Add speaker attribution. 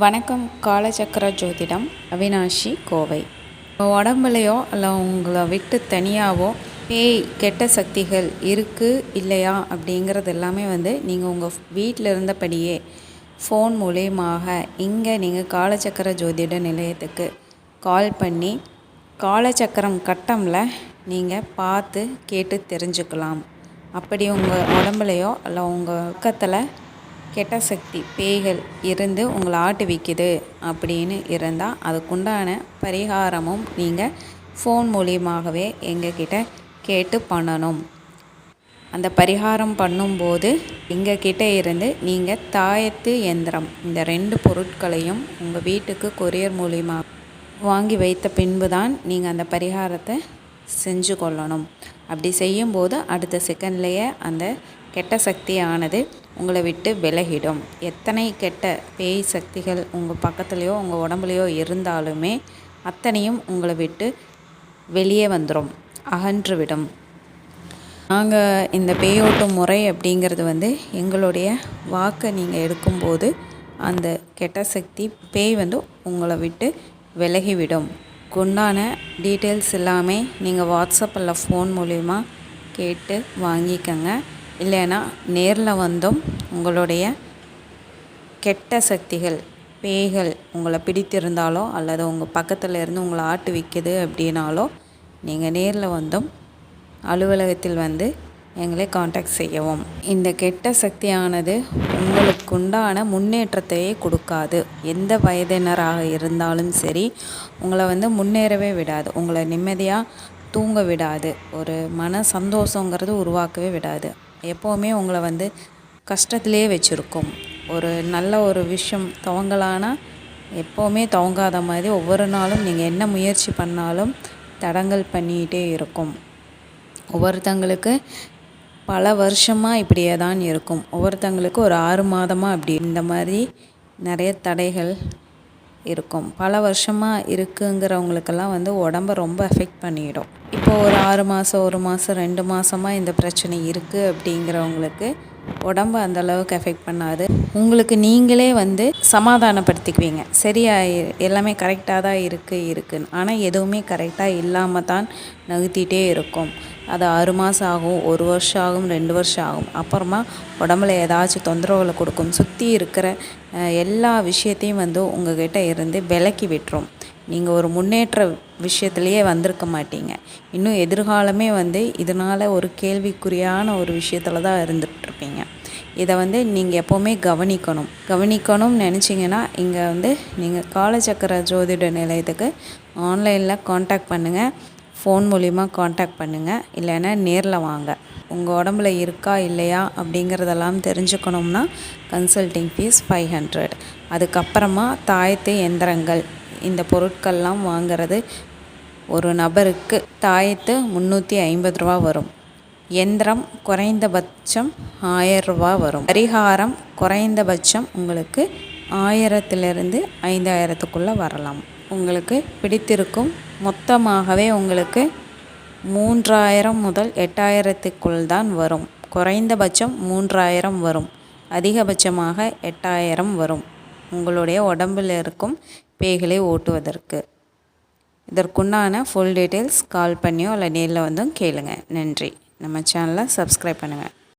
Speaker 1: வணக்கம் காலச்சக்கர ஜோதிடம் அவினாஷி கோவை. உடம்புலையோ இல்லை உங்களை விட்டு தனியாகவோ பேய் கெட்ட சக்திகள் இருக்குது இல்லையா அப்படிங்கிறது எல்லாமே வந்து நீங்கள் உங்கள் வீட்டில் இருந்தபடியே ஃபோன் மூலியமாக இங்கே நீங்கள் காலச்சக்கர ஜோதிட நிலையத்துக்கு கால் பண்ணி காலச்சக்கரம் கட்டமில் நீங்கள் பார்த்து கேட்டு தெரிஞ்சுக்கலாம். அப்படி உங்கள் உடம்புலையோ இல்லை உங்கள் பக்கத்தில் கெட்ட சக்தி பேய்கள் இருந்து உங்களை ஆட்டு விற்கிது அப்படின்னு இருந்தால் அதுக்குண்டான பரிகாரமும் நீங்கள் ஃபோன் மூலியமாகவே எங்கக்கிட்ட கேட்டு பண்ணணும். அந்த பரிகாரம் பண்ணும்போது எங்கள் கிட்டே இருந்து நீங்கள் தாயத்து எந்திரம் இந்த ரெண்டு பொருட்களையும் உங்கள் வீட்டுக்கு கொரியர் மூலியமாக வாங்கி வைத்த பின்பு தான் நீங்கள் அந்த பரிகாரத்தை செஞ்சு கொள்ளணும். அப்படி செய்யும்போது அடுத்த செகண்ட்லேயே அந்த கெட்ட சக்தியானது உங்களை விட்டு விலகிடும். எத்தனை கெட்ட பேய் சக்திகள் உங்கள் பக்கத்துலேயோ உங்கள் உடம்புலையோ இருந்தாலுமே அத்தனையும் உங்களை விட்டு வெளியே வந்துடும் அகன்றுவிடும். நாங்கள் இந்த பேயோட்டும் முறை அப்படிங்கிறது வந்து எங்களுடைய வாக்கை நீங்கள் எடுக்கும்போது அந்த கெட்ட சக்தி பேய் வந்து உங்களை விட்டு விலகிவிடும். குண்டான டீட்டெயில்ஸ் எல்லாமே நீங்கள் வாட்ஸ்அப்பில் ஃபோன் மூலிமா கேட்டு வாங்கிக்கங்க. இல்லைன்னா நேரில் வந்தும் உங்களுடைய கெட்ட சக்திகள் பேய்கள் உங்களை பிடித்திருந்தாலோ அல்லது உங்கள் பக்கத்தில் இருந்து உங்களை ஆட்டு விற்கிது அப்படின்னாலோ நீங்கள் நேரில் வந்தும் அலுவலகத்தில் வந்து எங்களை காண்டாக்ட் செய்யவும். இந்த கெட்ட சக்தியானது உங்களுக்கு உண்டான முன்னேற்றத்தையே கொடுக்காது. எந்த வயதினராக இருந்தாலும் சரி உங்களை வந்து முன்னேறவே விடாது. உங்களை நிம்மதியாக தூங்க விடாது. ஒரு மன சந்தோஷங்கிறது உருவாக்கவே விடாது. எப்போவுமே உங்களை வந்து கஷ்டத்திலே வச்சுருக்கும். ஒரு நல்ல ஒரு விஷயம் துவங்கலான்னா எப்போவுமே துவங்காத மாதிரி ஒவ்வொரு நாளும் நீங்கள் என்ன முயற்சி பண்ணாலும் தடங்கல் பண்ணிகிட்டே இருக்கும். ஒவ்வொருத்தங்களுக்கு பல வருஷமாக இப்படியே தான் இருக்கும். ஒவ்வொருத்தங்களுக்கு ஒரு ஆறு மாதமாக அப்படி இந்த மாதிரி நிறைய தடைகள் இருக்கும். பல வருஷமாக இருக்குங்கிறவங்களுக்கெல்லாம் வந்து உடம்ப ரொம்ப எஃபெக்ட் பண்ணிடும். இப்போது ஒரு ஆறு மாதம் ஒரு மாதம் ரெண்டு மாதமாக இந்த பிரச்சனை இருக்குது அப்படிங்கிறவங்களுக்கு உடம்பு அந்த அளவுக்கு எஃபெக்ட் பண்ணாது. உங்களுக்கு நீங்களே வந்து சமாதானப்படுத்திக்குவீங்க. சரியா எல்லாமே கரெக்டாக தான் இருக்குது இருக்குன்னு. ஆனால் எதுவுமே கரெக்டாக இல்லாமல் தான் நகர்த்திட்டே இருக்கும். அது ஆறு மாதம் ஆகும் ஒரு வருஷம் ஆகும் ரெண்டு வருஷம் ஆகும். அப்புறமா உடம்புல ஏதாச்சும் தொந்தரவுகளை கொடுக்கும். சுற்றி இருக்கிற எல்லா விஷயத்தையும் வந்து உங்கள்கிட்ட இருந்து விலக்கி விட்டுரும். நீங்கள் ஒரு முன்னேற்ற விஷயத்துலையே வந்திருக்க மாட்டீங்க. இன்னும் எதிர்காலமே வந்து இதனால் ஒரு கேள்விக்குறியான ஒரு விஷயத்தில் தான் இருந்துகிட்ருப்பீங்க இதை வந்து நீங்கள் எப்போவுமே கவனிக்கணும். கவனிக்கணும்னு நினச்சிங்கன்னா இங்கே வந்து நீங்கள் காலச்சக்கர ஜோதிட நிலையத்துக்கு ஆன்லைனில் காண்டாக்ட் பண்ணுங்கள் ஃபோன் மூலிமா காண்டாக்ட் பண்ணுங்கள் இல்லைன்னா நேரில் வாங்க. உங்கள் உடம்புல இருக்கா இல்லையா அப்படிங்கிறதெல்லாம் தெரிஞ்சுக்கணும்னா கன்சல்டிங் ஃபீஸ் ஃபைவ் ஹண்ட்ரட் அதுக்கப்புறமா தாயத்து எந்திரங்கள். இந்த பொருட்கள்லாம் வாங்கிறது ஒரு நபருக்கு தாயத்து முந்நூற்றி ஐம்பது ரூபா வரும். எந்திரம் குறைந்தபட்சம் ஆயரூபா வரும். பரிகாரம் குறைந்தபட்சம் உங்களுக்கு ஆயிரத்திலிருந்து ஐந்தாயிரத்துக்குள்ளே வரலாம். உங்களுக்கு பிடித்திருக்கும் மொத்தமாகவே உங்களுக்கு மூன்றாயிரம் முதல் எட்டாயிரத்துக்குள் தான் வரும். குறைந்தபட்சம் மூன்றாயிரம் வரும். அதிகபட்சமாக எட்டாயிரம் வரும். உங்களுடைய உடம்பில் இருக்கும் பேய்களை ஓட்டுவதற்கு. இதற்குண்டான ஃபுல் டீட்டெயில்ஸ் கால் பண்ணியோ இல்லை நேரில் வந்தும் கேளுங்கள் நன்றி. நம்ம சேனலை சப்ஸ்கிரைப் பண்ணுங்கள்